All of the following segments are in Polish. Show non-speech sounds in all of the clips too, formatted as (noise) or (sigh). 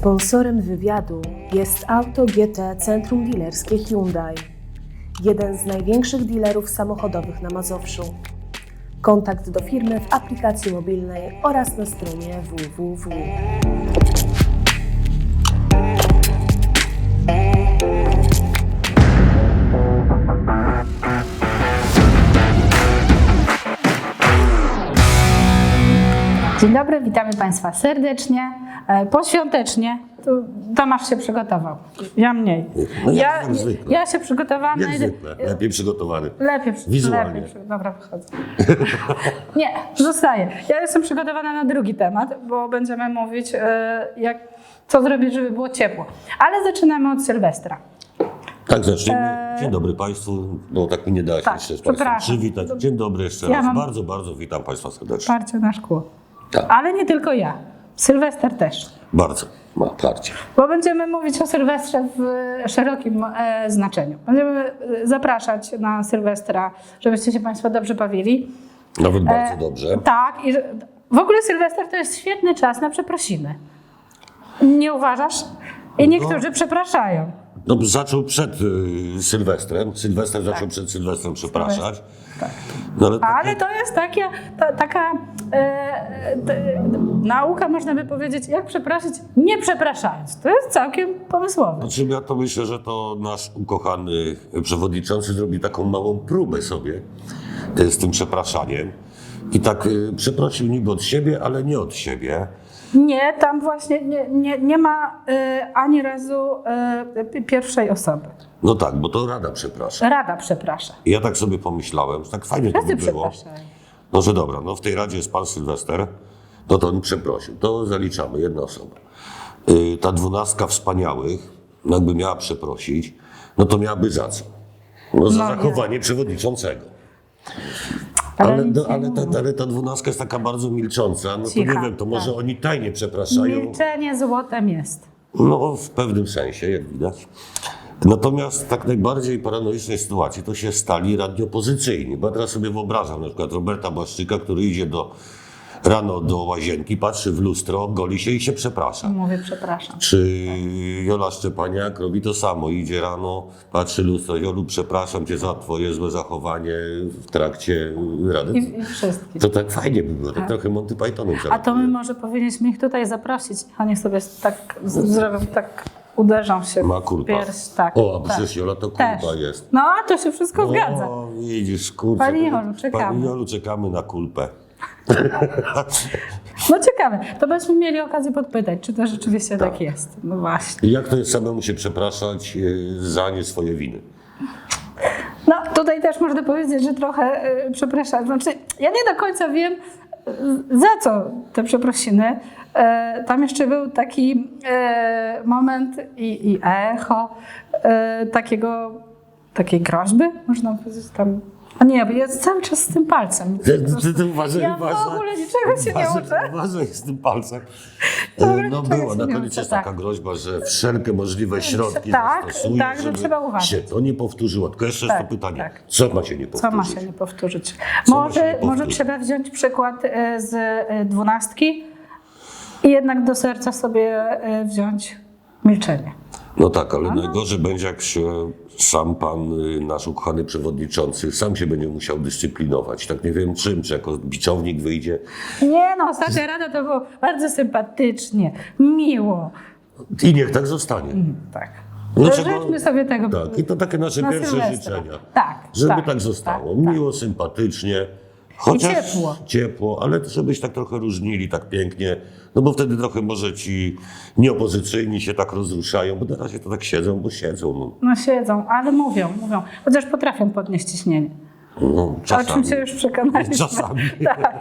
Sponsorem wywiadu jest Auto GT Centrum Dealerskie Hyundai, jeden z największych dealerów samochodowych na Mazowszu. Kontakt do firmy w aplikacji mobilnej oraz na stronie www. Dzień dobry, witamy Państwa serdecznie, e, poświątecznie. Tomasz się przygotował, ja mniej. No ja, zwykle. ja się przygotowałam. Jak zwykle, lepiej przygotowany. Lepiej, Wizualnie. lepiej Dobra, wychodzę. (laughs) Nie, zostaję. Ja jestem przygotowana na drugi temat, bo będziemy mówić, e, jak, co zrobić, żeby było ciepło. Ale zaczynamy od Sylwestra. Tak, zaczniemy. Dzień dobry Państwu. No tak mi nie da się Tak, jeszcze z Państwem przywitać. Dzień dobry jeszcze Ja raz. Bardzo, bardzo witam Państwa serdecznie. Parcie na szkło. Tak, Ale nie tylko ja. Sylwester też. bardzo. Ma parcie. Bo będziemy mówić o Sylwestrze w szerokim e, znaczeniu. Będziemy e, zapraszać na Sylwestra, żebyście się Państwo dobrze bawili. Nawet E, bardzo dobrze. Tak, i w ogóle Sylwester to jest świetny czas na przeprosiny. Nie uważasz? I niektórzy przepraszają. No, zaczął przed y, Sylwestrem. Sylwester zaczął przed Sylwestrem przepraszać. No, ale Ale takie, to jest takie, ta, taka e, nauka, można by powiedzieć, jak przeprosić, nie przepraszając. To jest całkiem pomysłowe. znaczy ja to myślę, że to nasz ukochany przewodniczący zrobi taką małą próbę sobie y, z tym przepraszaniem. I tak y, przeprosił niby od siebie, ale nie od siebie. Nie, tam właśnie nie, nie, nie ma e, ani razu pi- pierwszej osoby. No tak, bo to Rada przeprasza. Rada przeprasza. I ja tak sobie pomyślałem, że tak fajnie to Wszyscy by było. przepraszają. No że dobra, no w tej Radzie jest pan Sylwester, no to on przeprosił. To zaliczamy, jedna osoba. Yy, ta dwunastka wspaniałych, no jakby miała przeprosić, no to miałaby za co? No za No nie. zachowanie przewodniczącego. Ale Ale, no, ale, ta, ale ta dwunastka jest taka bardzo milcząca, no to Cicha, nie wiem, to może tak. oni tajnie przepraszają. Milczenie złotem jest. No, w pewnym sensie, jak widać. Natomiast tak najbardziej paranoicznej sytuacji to się stali radni opozycyjni. Bo ja teraz sobie wyobrażam na przykład Roberta Błaszczyka, który idzie do, rano do łazienki, patrzy w lustro, goli się i się przeprasza. Mówię przepraszam. Czy Jola Szczepaniak robi to samo, idzie rano, patrzy w lustro, Jolu, przepraszam cię za twoje złe zachowanie w trakcie Rady. I, i wszystkich. To tak fajnie by było, tak trochę Monty Pythonem A to my może powinniśmy ich tutaj zaprosić. Oni sobie tak zrobią, tak uderzą się Ma w kulpa. pierś. Tak, O, a tak. przecież Jola to Też. kulpa jest. No, a to się wszystko zgadza. O, widzisz, kurczę. Pani Jolu, czekamy. Pani Jolu, czekamy na kulpę. No ciekawe. To byśmy mieli okazję podpytać, czy to rzeczywiście tak, Tak. jest. No właśnie. I jak to jest samemu się przepraszać e, za nie swoje winy? No tutaj też można powiedzieć, że trochę y, przepraszam. Znaczy, ja nie do końca wiem, y, za co te przeprosiny. E, tam jeszcze był taki e, moment i, i echo e, takiego, takiej groźby, można powiedzieć tam. A nie, bo jest cały czas z tym palcem. Ty, ty, ty uważaj, Ja w uważaj. ogóle niczego się nie Uważaj, uczę. Uważaj z tym palcem. Dobra, E, No się na nie koniec jest tak. taka groźba, że wszelkie możliwe środki tak, zastosuje, tak, że żeby trzeba uważać. się to nie powtórzyło. Tylko jeszcze jest Tak, to pytanie, tak. co ma się nie Co powtórzyć? ma się nie powtórzyć? Co Może, nie może powtórzyć? trzeba wziąć przykład e, z e, dwunastki i jednak do serca sobie wziąć milczenie. No tak, ale najgorzej będzie, jak się sam pan, y, nasz ukochany przewodniczący, sam się będzie musiał dyscyplinować. Tak nie wiem czym, czy jako biczownik wyjdzie. Nie no, ostatnia rada to było bardzo sympatycznie, miło. I niech tak zostanie. Tak. Dlaczego? Życzmy sobie tego. Tak, i to takie nasze na pierwsze Sylwestra. życzenia. Tak, Żeby tak, tak, zostało. tak, tak. Miło, sympatycznie. Chociaż ciepło. Ciepło, ale żebyś tak trochę różnili, tak pięknie. No bo wtedy trochę może ci nieopozycyjni się tak rozruszają, bo na razie to tak siedzą, bo siedzą. No, No siedzą, ale mówią, mówią. Chociaż potrafią podnieść ciśnienie. No O czasami. czym się już przekonaliśmy. Czasami. (laughs) Tak.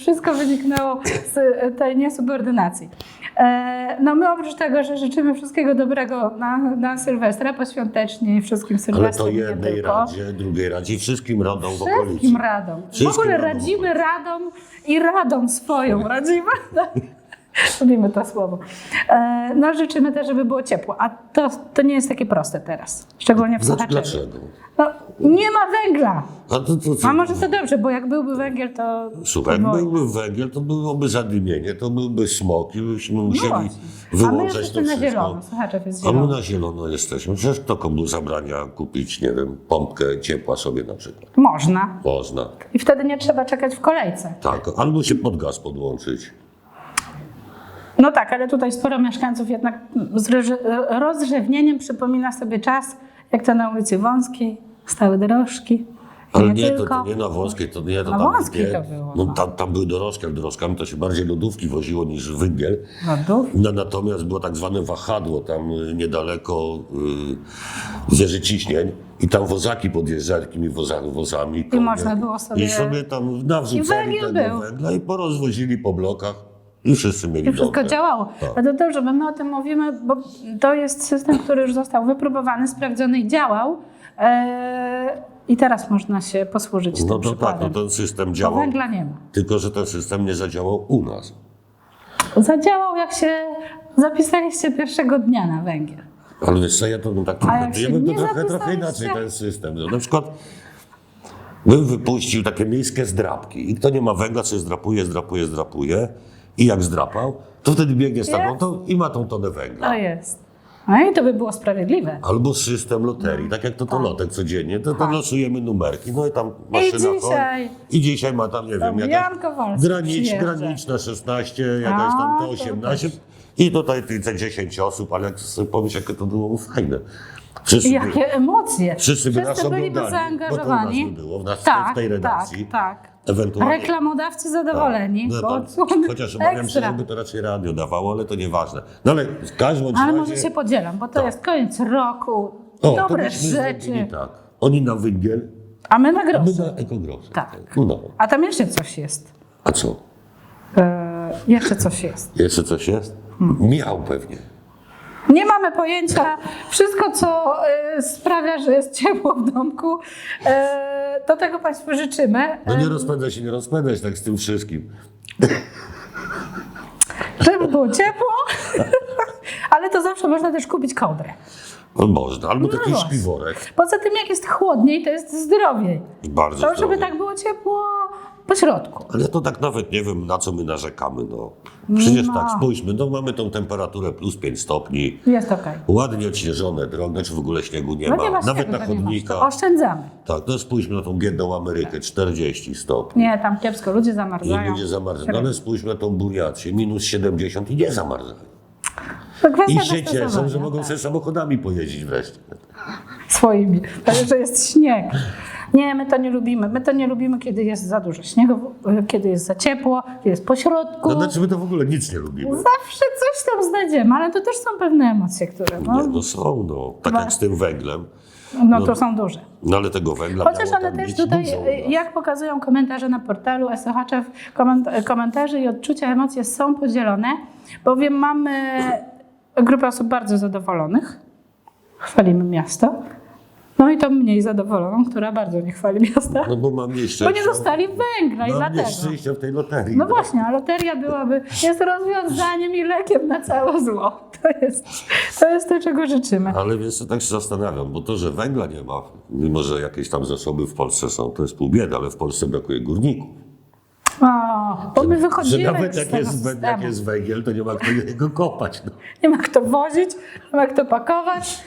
Wszystko wyniknęło z e, tej niesubordynacji. E, No my oprócz tego, że życzymy wszystkiego dobrego na, na Sylwestra, poświątecznie i wszystkim Ale Sylwestrom to i nie jednej tylko. radzie, drugiej radzie i wszystkim radom w okolicy. Wszystkim radom. W Wszystkim ogóle radzimy radom i radom swoją (laughs) radzimy. (laughs) Lubimy to słowo. E, No życzymy też, żeby było ciepło, a to, to nie jest takie proste teraz, szczególnie w Dlaczego? Sochaczewie. Dlaczego? No, nie ma węgla. A to, to, to, A może to dobrze, bo jak byłby węgiel, to... Słuchaj, to byłby węgiel, to byłoby zadymienie, to byłby smog i byśmy No musieli. A my wyłączać to jesteśmy na wszystko. zielono, Sochaczew jest A my na zielono jesteśmy. Przecież kto komu zabrania kupić, nie wiem, pompkę ciepła sobie na przykład? Można. Można. I wtedy nie trzeba czekać w kolejce. Tak, albo się pod gaz podłączyć. No tak, ale tutaj sporo mieszkańców jednak z rozrzewnieniem przypomina sobie czas, jak to na ulicy Wąskiej, stały dorożki. Ale nie, nie, to, tylko. to nie na wąskiej, to nie, to Na tam, wąskiej nie, to było, No, no. tam, tam były dorożki, ale dorożkami to się bardziej lodówki woziło niż węgiel. No, natomiast było tak zwane wahadło tam y, niedaleko y, wieży ciśnień i tam wozaki podjeżdżały takimi woza, wozami. konie. można było sobie- I sobie tam nawrzucali I węgiel tego był. węgla i porozwozili po blokach i wszyscy mieli I wszystko dobrze. działało. Tak. Ale to dobrze, bo my o tym mówimy, bo to jest system, który już został wypróbowany, sprawdzony i działał. E, I teraz można się posłużyć tym No to tak, przykładem. no ten system Bo działał, węgla nie ma. tylko że ten system nie zadziałał u nas. Zadziałał, jak się zapisaliście pierwszego dnia na węgiel. Ale wiesz co, ja to bym tak się bym to trochę, trochę inaczej ten system. No, na przykład bym wypuścił takie miejskie zdrapki i kto nie ma węgla, coś zdrapuje, zdrapuje, zdrapuje i jak zdrapał, to wtedy biegnie z taką tą i ma tą tonę węgla. To jest. No i to by było sprawiedliwe. Albo system loterii, tak jak to to lotek codziennie, to, to losujemy numerki, no i tam maszyna chodzi. dzisiaj. I dzisiaj ma tam, nie wiem, jakaś Kowalski granic, przyjeżdża. graniczna 16, jakaś tam A, to to 18 i tutaj te 10 osób, ale jak sobie pomyśl, jakie to było fajne. Wszyscy I by- jakie emocje. Wszyscy by nas oglądali, bo to nas by było, w nas- tak, w tej redakcji. Tak, tak. Ewentualnie. Reklamodawcy zadowoleni. No, bo tak. (laughs) Chociaż obawiam się, żeby to raczej radio dawało, ale to nieważne. No ale w każdym bądź Ale razie... może się podzielam, bo to Tak. jest koniec roku. o, dobre rzeczy. Tak. Oni na węgiel, A my na a my na ekogrosy. Tak. No. A tam jeszcze coś jest. A co? E, jeszcze coś jest. Jeszcze coś jest? Hmm. Miał pewnie. Nie mamy pojęcia. Wszystko, co e, sprawia, że jest ciepło w domku, e, do tego Państwu życzymy. No nie E, rozpędzaj się, nie rozpędzaj się tak z tym wszystkim. żeby było ciepło, (laughs) ale to zawsze można też kupić kołdrę. No można, albo taki właśnie. śpiworek. Poza tym, jak jest chłodniej, to jest zdrowiej. Bardzo To, żeby tak było ciepło po środku. Ale to tak nawet nie wiem, na co my narzekamy. No. Przecież No. tak, spójrzmy, no mamy tą temperaturę plus 5 stopni. Jest okej. Ładnie odśnieżone drogi, czy w ogóle śniegu nie No ma. nie ma Nawet na nie chodnikach. Oszczędzamy. Tak, no spójrzmy na tą biedną Amerykę, 40 stopni. Nie, tam kiepsko, ludzie I zamarzają. ludzie zamarzają. No ale spójrzmy na tą Buriację, minus 70 i nie zamarzają. I się cieszą, dostosowania, że mogą tak. sobie samochodami pojeździć wreszcie. Swoimi, że jest śnieg. Nie, my to nie lubimy. My to nie lubimy, kiedy jest za dużo śniegu, kiedy jest za ciepło, kiedy jest po środku. No znaczy my to w ogóle nic nie lubimy. Zawsze coś tam znajdziemy, ale to też są pewne emocje, które no, Nie, no są, no. Tak jak z tym węglem. no to są duże. No ale tego węgla Chociaż one też tutaj, dużo y, jak pokazują komentarze na portalu SOHaczew, koment- komentarze i odczucia, emocje są podzielone, bowiem mamy grupę osób bardzo zadowolonych, chwalimy miasto, no i tą mniej zadowoloną, która bardzo nie chwali miasta, No bo mam jeszcze. bo nie dostali węgla i Mam dlatego. nie szczęścia w tej loterii. No właśnie, a loteria byłaby, jest rozwiązaniem i lekiem na całe zło. To jest to, jest to czego życzymy. Ale wiesz, tak się zastanawiam, bo to, że węgla nie ma, mimo że jakieś tam zasoby w Polsce są, to jest pół biedy, ale w Polsce brakuje górników. O, bo my Że wychodzimy nawet z jak jest, jak jest węgiel, to nie ma kto jego kopać. No. (laughs) Nie ma kto wozić, nie ma kto pakować.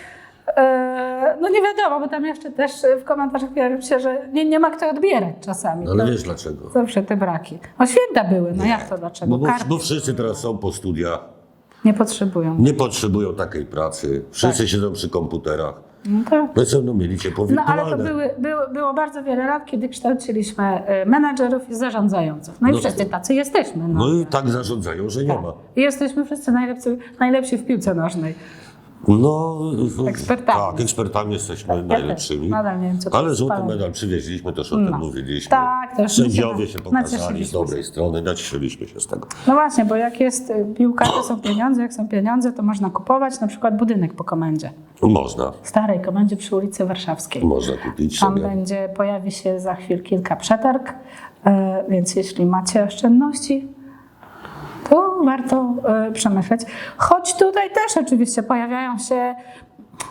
Eee, No nie wiadomo, bo tam jeszcze też w komentarzach pojawił się, że nie, nie ma kto odbierać czasami. No ale To wiesz dlaczego? Zawsze te braki. No święta były, no jak to dlaczego? Bo, bo, wszyscy teraz są po studiach, nie potrzebują. nie potrzebują takiej pracy, wszyscy siedzą przy komputerach. No tak. No co będą mieli ciepło No ale to były, było, było bardzo wiele lat, kiedy kształciliśmy e, menadżerów i zarządzających. No i No wszyscy tacy jesteśmy. No. No i tak zarządzają, że nie ma. I jesteśmy wszyscy najlepsi, najlepsi w piłce nożnej. No, Ekspertami. Tak, ekspertami jesteśmy Ja najlepszymi. też. Nadal nie wiem, co Ale złoty medal przywieźliśmy, też o tym No. mówiliśmy. Tak, też Sędziowie się pokazali z dobrej strony, nacieszyliśmy się z tego. No właśnie, bo jak jest y, piłka, to są pieniądze. Jak są pieniądze, to można kupować na przykład budynek po komendzie. Można, Starej komendzie przy ulicy Warszawskiej. można kupić Tam sobie. będzie, pojawi się za chwil kilka przetarg, e, więc jeśli macie oszczędności, To warto e, przemyśleć. Choć tutaj też oczywiście pojawiają się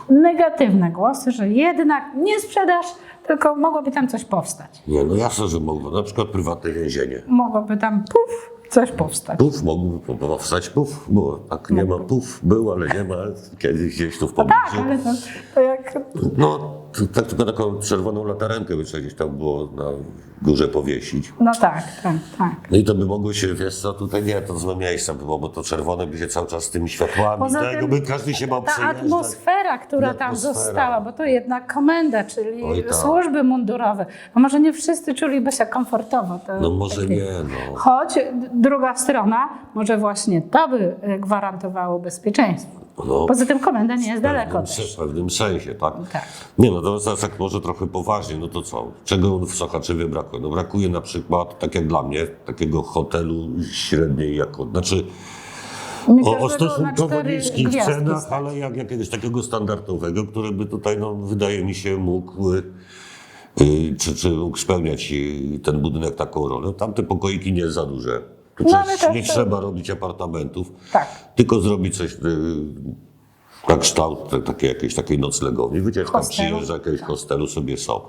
negatywne głosy, że jednak nie sprzedaż, tylko mogłoby tam coś powstać. Nie, no jasne, że mogło. Na przykład prywatne więzienie. Mogłoby tam puf, coś powstać. Puf, mógłby powstać puf, było. Tak, nie ma puf, był, ale nie ma. Kiedyś gdzieś tu w Tak, pobliżu. ale to, to jak No, tak tylko taką czerwoną latarenkę by trzeba gdzieś tam było na górze powiesić. No tak, tak, tak. No i to by mogło się, wiesz co, tutaj nie, to złe miejsce było, bo to czerwone by się cały czas z tymi światłami, Poza tego tym by każdy się bał Ta atmosfera, która tam Atmosfera. została, bo to jednak komenda, czyli Oj, tak. służby mundurowe. No może nie wszyscy czuliby się komfortowo. To No może takie- nie, no. Choć druga strona, może właśnie to by e, gwarantowało bezpieczeństwo. No. Poza tym komenda nie jest daleko pewnym, też. w pewnym sensie, tak? Tak. Nie no, teraz tak może trochę poważnie, no to co? Czego w Sochaczewie brakuje? No brakuje na przykład, tak jak dla mnie, takiego hotelu średniej jakości. Znaczy, o, o stosunkowo niskich cenach, stać. ale jak jakiegoś takiego standardowego, który by tutaj, no, wydaje mi się, mógł, y, y, czy, czy mógł spełniać y, ten budynek taką rolę. Tamte pokoiki nie jest za duże. No, przecież też nie to- trzeba robić apartamentów, Tak. tylko zrobić coś y, na kształt takiej jakiejś takiej noclegowni. Wycieczka Hostelu. przyjeżdża, jakiegoś hostelu sobie są.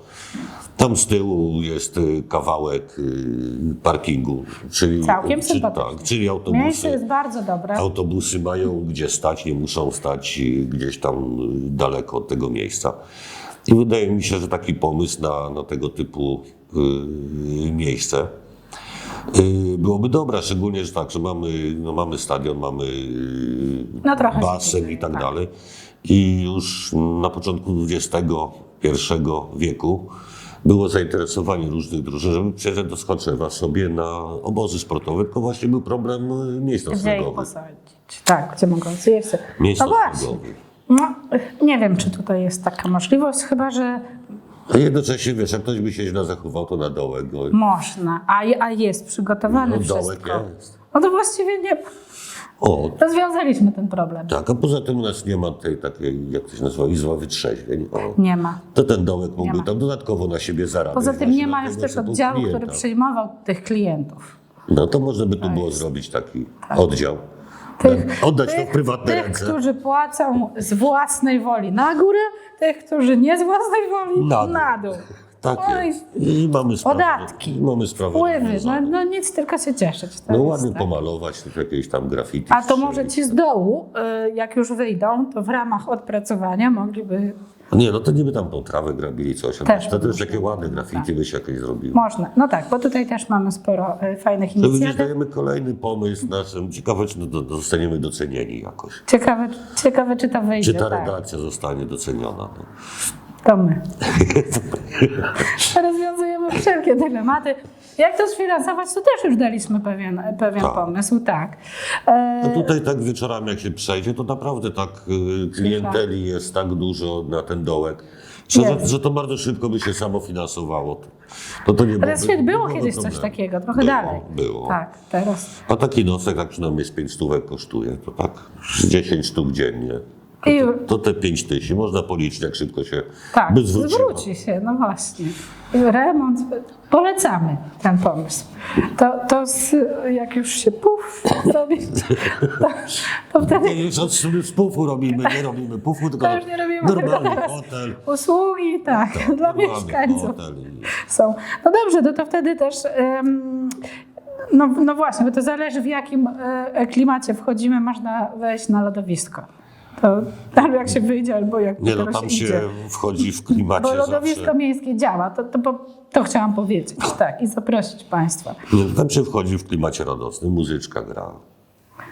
Tam z tyłu jest y, kawałek y, parkingu, czyli, Całkiem sympatycznie. tak, czyli autobusy. Miejsce jest bardzo dobre. Autobusy mają gdzie stać, nie muszą stać gdzieś tam daleko od tego miejsca. I wydaje mi się, że taki pomysł na, na tego typu y, miejsce byłoby dobre, szczególnie, że tak, że mamy, no mamy stadion, mamy y, No basen i tak tak. dalej. I już na początku XXI wieku było zainteresowanie różnych drużyn, żeby przyjeżdżać do Skoczewa sobie na obozy sportowe, tylko właśnie był problem y, miejsc noclegowych. Tak, gdzie mogą zjeść. Miejsc No noclegowych. No, nie wiem, czy tutaj jest taka możliwość, chyba że A jednocześnie, wiesz, jak ktoś by się źle zachował, to na dołek go. można, a, a jest przygotowane No, dołek wszystko. jest. No to właściwie nie. O, Rozwiązaliśmy ten problem. tak, a poza tym u nas nie ma tej takiej, jak to się nazywa, izba wytrzeźwień. O, Nie ma. to ten dołek Nie mógłby ma. tam dodatkowo na siebie zarabiać. Poza tym właśnie nie na ma już tego też typu oddziału, który klienta. przyjmował tych klientów. No to można by tu było zrobić taki oddział. Oddać to w prywatne tych ręce. którzy płacą z własnej woli na górę, tych, którzy nie z własnej woli Na na dół. dół. Tak No i mamy sprawę. Podatki, mamy sprawę. Wpływy, no, no nic, tylko się cieszyć. To No ładnie tak. pomalować, tylko jakieś tam graffiti. A to może ci z dołu, y, jak już wyjdą, to w ramach odpracowania mogliby. Nie, no to niby tam tą trawę grabili coś. Też to też takie ładne graffiti by się jakieś zrobiło. Można. No tak, bo tutaj też mamy sporo y, fajnych To inicjatyw. dajemy kolejny pomysł naszym. Ciekawe, czy do- zostaniemy docenieni jakoś. Ciekawe, ciekawe, czy to wyjdzie. Czy ta tak. redakcja zostanie doceniona? No. To my. (laughs) Rozwiązujemy wszelkie dylematy. Jak to sfinansować, to też już daliśmy pewien, pewien Tak. pomysł, tak. E, No tutaj tak wieczorami jak się przejdzie, to naprawdę tak y, klienteli jest tak dużo na ten dołek, że, że, to bardzo szybko by się samofinansowało. To, to nie Teraz świat było nie kiedyś coś takiego, trochę było, dalej. Było. Tak, teraz. A taki nosek tak przynajmniej z 5 stówek kosztuje, to tak z 10 sztuk dziennie. To, to, to te 5 tysięcy można policzyć, jak szybko się Tak, by zwróciło. zwróci się, no właśnie. Remont, polecamy ten pomysł. To, to z, jak już się puf robi, to, to wtedy Nie, już od z pufu robimy, nie robimy pufu, tylko To już nie robimy, normalny tylko hotel. usługi, tak, dla normalny mieszkańców. hotel są. No dobrze, no to wtedy też. em, no, no właśnie, bo to zależy w jakim e, klimacie wchodzimy, można wejść na lodowisko. To albo jak się wyjdzie, albo jak Nie no, tam się idzie. wchodzi w klimacie Bo lodowisko zawsze. miejskie działa, to, to, po- to chciałam powiedzieć, tak, i zaprosić Państwa. Nie, tam się wchodzi w klimacie radosnym, muzyczka gra.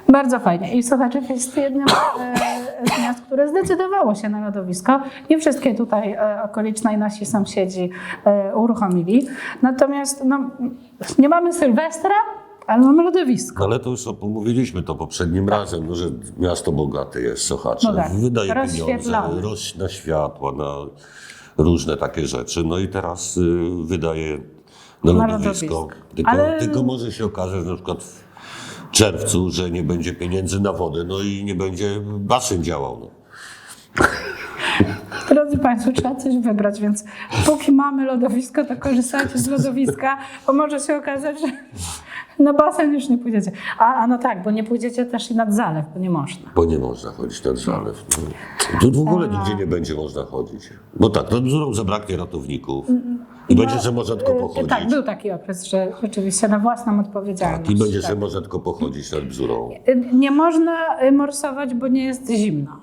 Bardzo fajnie. I Sochaczew jest jednym e, z miast, które zdecydowało się na lodowisko. Nie wszystkie tutaj e, okoliczne i nasi sąsiedzi e, uruchomili. Natomiast no, nie mamy Sylwestra, ale mamy lodowisko. No, ale to już pomówiliśmy to poprzednim razem, no, że miasto bogate jest Sochaczew. Tak. No tak, Wydaje pieniądze, roś, na światła, na różne takie rzeczy. No i teraz y, wydaje na Na lodowisko. lodowisko. Tylko, Ale- tylko może się okazać, że na przykład w czerwcu, że nie będzie pieniędzy na wodę, no i nie będzie basen działał. No. (laughs) Drodzy Państwo, trzeba coś wybrać, więc póki mamy lodowisko, to korzystajcie z lodowiska, bo może się okazać, że, Na basen już nie pójdziecie. A, a no tak, bo nie pójdziecie też i nad zalew, bo nie można. Bo nie można chodzić nad zalew. Tu w ogóle nigdzie nie będzie można chodzić. Bo tak, nad bzurą zabraknie ratowników. I będzie, że można tylko Y, pochodzić. Tak, był taki okres, że rzeczywiście na własną odpowiedzialność. Tak, i będzie, tak. że można tylko pochodzić nad bzurą. Y, Nie można y, morsować, bo nie jest zimno.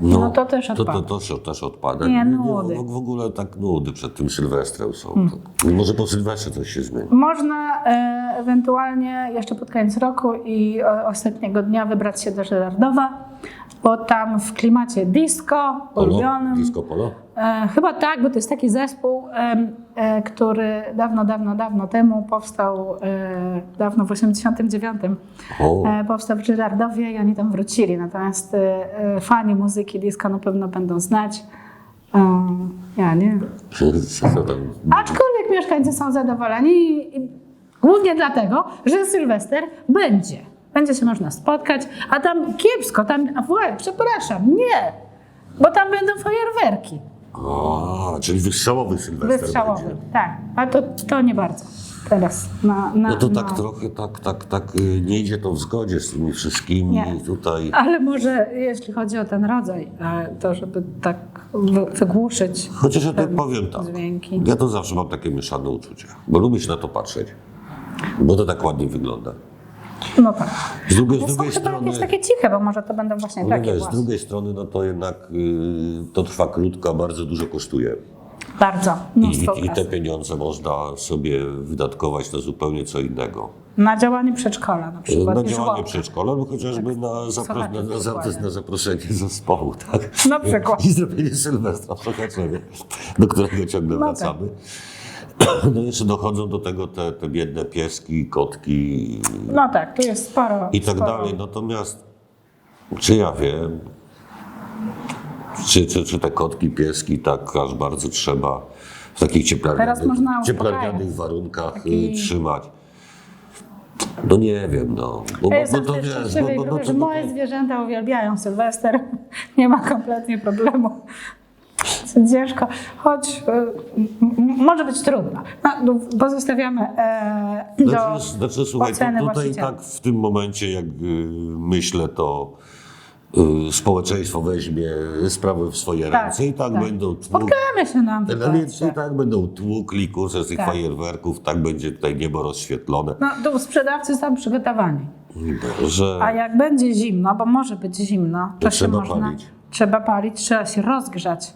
No to też to, to, odpada. to, to też odpada. Nie, nudy. w ogóle tak nudy przed tym Sylwestrem są. To, może po Sylwestrze coś się zmieni. Można e, ewentualnie jeszcze pod koniec roku i o, ostatniego dnia wybrać się do Żerardowa, bo tam w klimacie disco, ulubionym. Disco polo? E, chyba tak, bo to jest taki zespół, e, który dawno, dawno, dawno temu powstał, e, dawno w 89 O, e, powstał w Żyrardowie i oni tam wrócili. Natomiast e, e, fani muzyki disco na pewno będą znać. E, ja nie. Aczkolwiek mieszkańcy są zadowoleni głównie dlatego, że Sylwester będzie. Będzie się można spotkać, a tam kiepsko, tam, a przepraszam, nie, bo tam będą fajerwerki A, czyli wystrzałowy Sylwester wystrzałowe. będzie. Tak, a to, to nie bardzo teraz. Na, na, No to na... tak trochę, tak, tak, tak y, nie idzie to w zgodzie z tymi wszystkimi Nie. tutaj. Ale może jeśli chodzi o ten rodzaj, e, to żeby tak wy- wygłuszyć Chociaż ja pewne powiem tak. dźwięki. Ja to zawsze mam takie mieszane uczucia, bo lubię się na to patrzeć. Bo to tak ładnie wygląda. No tak. Z drugiej, z Są drugiej chyba strony. jakieś takie ciche, bo może to będą właśnie No takie wiesz, z drugiej strony, no to jednak y, to trwa krótko, a bardzo dużo kosztuje. Bardzo, I, mnóstwo i, I te pieniądze można sobie wydatkować na zupełnie co innego. Na działanie przedszkola na przykład. Na działanie żłobka. przedszkola, lub chociażby na, zapro- Słuchajcie, na, na, za- dokładnie. na zaproszenie (laughs) zespołu, tak? Na przykład. I zrobienie Sylwestra w Sochaczewie, do którego ciągle No tak. (coughs) No jeszcze dochodzą do tego te, te biedne pieski, kotki No tak, tu jest sporo. i tak sporo. dalej. Natomiast czy ja wiem, czy, czy, czy te kotki, pieski tak aż bardzo trzeba w takich cieplarnianych, cieplarnianych warunkach Taki- y, trzymać? No nie wiem, no. Bo, bo w tej wiesz, bo, bo, bo, że bo, moje zwierzęta uwielbiają Sylwester. (laughs) Nie ma kompletnie problemu. Ciężko, choć y, może być trudno. No, no, pozostawiamy e, do Znaczy, znaczy słuchaj, oceny tutaj właściciela. tak w tym momencie, jak y, myślę, to y, społeczeństwo weźmie sprawy w swoje Tak, ręce i tak, tak. będą tłuk, Spotkamy się nam Polsce. i tak będą tłukli kursy z tych Tak. fajerwerków, tak będzie tutaj niebo rozświetlone. No, to sprzedawcy są przygotowani. Że A jak będzie zimno, bo może być zimno, to, To się trzeba można. palić. Trzeba palić, trzeba się rozgrzać.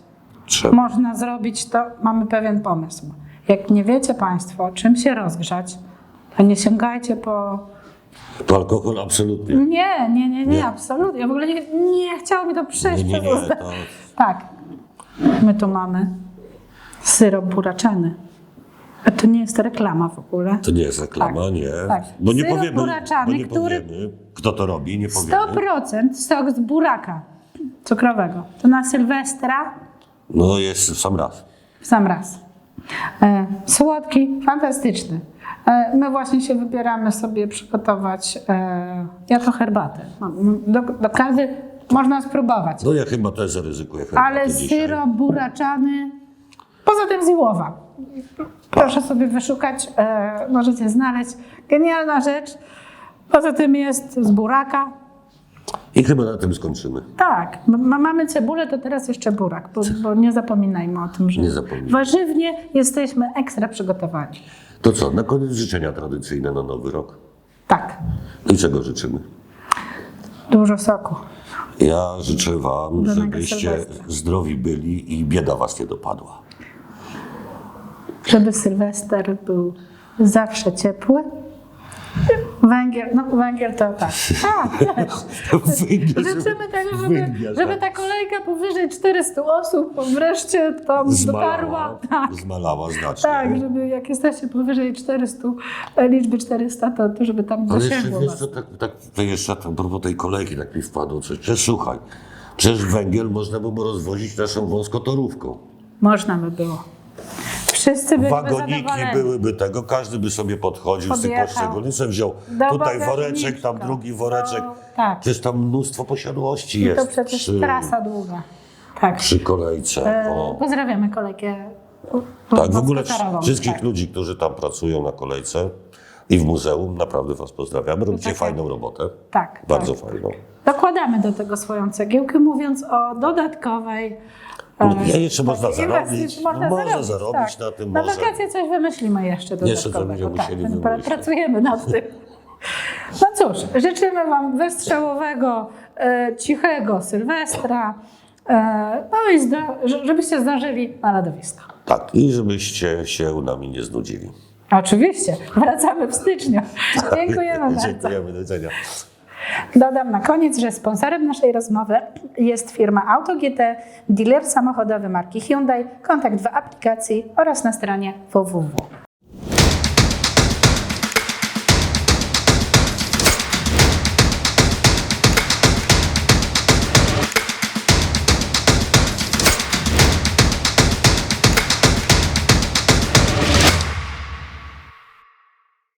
Trzeba. Można zrobić to, mamy pewien pomysł. Jak nie wiecie Państwo, czym się rozgrzać, to nie sięgajcie po. To alkohol absolutnie. Nie, nie, nie, nie, Nie. absolutnie. Ja w ogóle nie, nie chciało mi to przejść Nie, nie, przez nie. usta. To, Tak. My tu mamy syrop buraczany. A to nie jest reklama w ogóle. to nie jest reklama, Tak, nie. tak. Bo nie Syrop powiemy, bo buraczany, nie który- powiemy, kto to robi, nie powiemy. 100% sok z buraka cukrowego. To na Sylwestra No jest w sam raz. w sam raz. E, słodki, fantastyczny. E, my właśnie się wybieramy sobie przygotować e, jako herbatę. Do, do kawy można spróbować. No ja chyba też zaryzykuję herbatę Ale dzisiaj. syrop buraczany, poza tym z Iłowa. Proszę sobie wyszukać, e, możecie znaleźć. Genialna rzecz. Poza tym jest z buraka. I chyba na tym skończymy. Tak, ma, mamy cebulę, to teraz jeszcze burak, bo, bo nie zapominajmy o tym, że Nie warzywnie jesteśmy ekstra przygotowani. To co, na koniec życzenia tradycyjne na nowy rok. Tak, I czego życzymy? dużo soku. Ja życzę Wam, Udanego żebyście zdrowi byli i bieda Was nie dopadła. Żeby Sylwester był zawsze ciepły. Węgiel, no węgiel to tak. Tak, też. Węgiel, Życzymy tego, żeby, węgiel, żeby tak. ta kolejka powyżej 400 osób wreszcie tam dotarła. Zmalała, Tak. zmalała znacznie. Tak, żeby jak jesteście powyżej 400, e, liczby 400, to, to żeby tam Ale jeszcze wiesz was. co, tak, tak, to jeszcze a propos tej kolejki tak mi wpadło coś. Przecież słuchaj, przecież węgiel można by było rozwozić naszą wąskotorówką. Można by było. Wszyscy byliby Wagoniki zadowoleni. byłyby tego, każdy by sobie podchodził z tych Podjechał. poszczególnych, sobie wziął Do tutaj woreczek, tam drugi woreczek. To- tak. Przecież tam mnóstwo posiadłości I jest to przecież przy, trasa długa. Tak. przy kolejce. E, O. pozdrawiamy kolejkę. Tak, w ogóle wszystkich tak. ludzi, którzy tam pracują na kolejce. i w muzeum. Naprawdę Was pozdrawiamy. Robicie tak. fajną robotę. Tak, Bardzo tak. fajną. Dokładamy do tego swoją cegiełkę, mówiąc o dodatkowej. Ja jeszcze można zarobić. inwestycji. Można Można zarobić, zarobić tak. na tym, Na może. wakacje coś wymyślimy jeszcze dodatkowego. Jeszcze coś będziemy tak, wymyślić. Pracujemy nad tym. No cóż, życzymy Wam wystrzałowego, e, cichego Sylwestra. E, no i zda, że- żebyście zdążyli na lodowisko. Tak, i żebyście się nami nie znudzili. Oczywiście, wracamy w styczniu. Dziękujemy (laughs) bardzo. Dziękujemy, do widzenia. Dodam na koniec, że sponsorem naszej rozmowy jest firma AutoGT, dealer samochodowy marki Hyundai, kontakt w aplikacji oraz na stronie www.